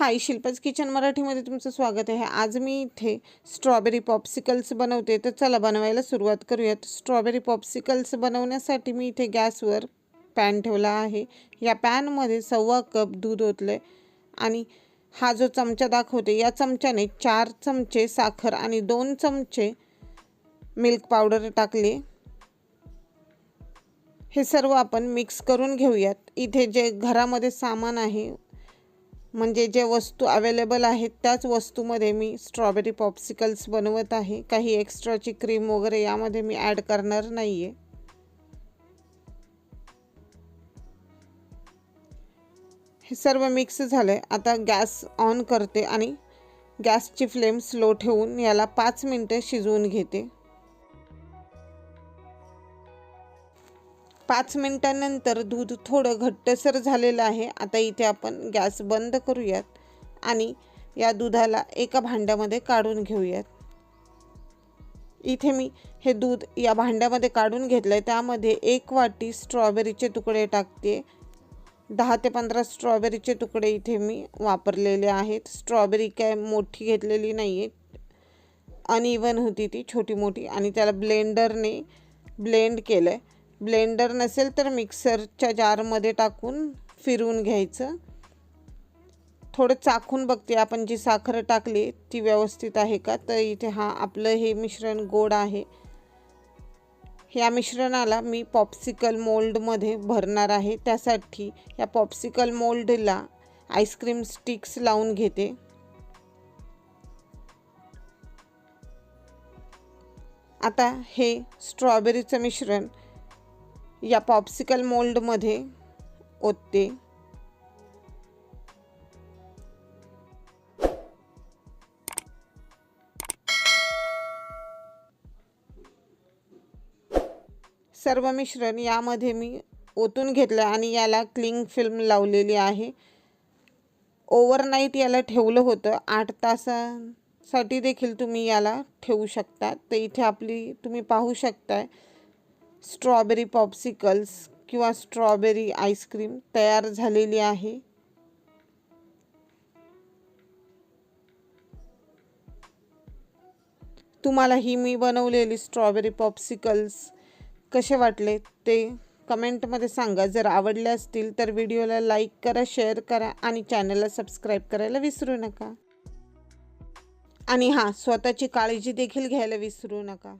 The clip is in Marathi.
हाय शिल्पाच किचन मराठीमध्ये तुमचं स्वागत आहे. आज मी इथे स्ट्रॉबेरी पॉप्सिकल्स बनवते. तर चला बनवायला सुरुवात करूयात. स्ट्रॉबेरी पॉप्सिकल्स बनवण्यासाठी मी इथे गॅसवर पॅन ठेवला आहे. या पॅनमध्ये सव्वा कप दूध ओतलं आणि हा जो चमचा दाखवते या चमच्याने चार चमचे साखर आणि दोन चमचे मिल्क पावडर टाकले. हे सर्व आपण मिक्स करून घेऊयात. इथे जे घरामध्ये सामान आहे म्हणजे जे वस्तू अवेलेबल आहेत त्याच वस्तूमध्ये मी स्ट्रॉबेरी पॉप्सिकल्स बनवत आहे. काही एक्स्ट्राची क्रीम वगैरे यामध्ये मी ॲड करणार नाही आहे हे सर्व मिक्स झालं आहे आता गॅस ऑन करते आणि गॅसची फ्लेम स्लो ठेवून याला पाच मिनटं शिजवून घेते. पाच मिनटानंतर दूध थोडं घट्टसर झालेलं आहे. आता इथे आपण गॅस बंद करूयात आणि या दुधाला एका भांड्यामध्ये काढून घेऊयात. इथे मी हे दूध या भांड्यामध्ये काढून घेतलं आहे त्यामध्ये एक वाटी स्ट्रॉबेरीचे तुकडे टाकते. दहा ते पंधरा स्ट्रॉबेरीचे तुकडे इथे मी वापरलेले आहेत. स्ट्रॉबेरी काय मोठी घेतलेली नाही आहे अनइवन होती ती छोटी मोठी आणि त्याला ब्लेंडरने ब्लेंड केलं आहे ब्लेंडर नसेल तर मिक्सरच्या जारमध्ये टाकून फिरवून घ्यायचं. थोडं चाखून बघते आपण जी साखर टाकली ती व्यवस्थित आहे का? तर इथे हा आपलं हे मिश्रण गोड आहे. या मिश्रणाला मी पॉप्सिकल मोल्डमध्ये भरणार आहे. त्यासाठी या पॉप्सिकल मोल्डला आईस्क्रीम स्टिक्स लावून घेते. आता हे स्ट्रॉबेरीचं मिश्रण या पॉप्सिकल मोल्डमध्ये ओतते. सर्व मिश्रण यामध्ये मी ओतून घेतलं आणि याला क्लिंग फिल्म लावलेली आहे. ओव्हरनाईट याला ठेवलं होतं. आठ तासांसाठी देखील तुम्ही याला ठेवू शकता. तर इथे आपली तुम्ही पाहू शकताय स्ट्रॉबेरी पॉप्सिकल्स किंवा स्ट्रॉबेरी आईस्क्रीम तयार झालेली आहे. तुम्हाला ही मी बनवलेली स्ट्रॉबेरी पॉप्सिकल्स कसे वाटले ते कमेंटमध्ये सांगा. जर आवडले असतील तर व्हिडिओला लाईक करा शेअर करा आणि चॅनलला सबस्क्राईब करायला विसरू नका. आणि हां स्वतःची काळजी देखील घ्यायला विसरू नका.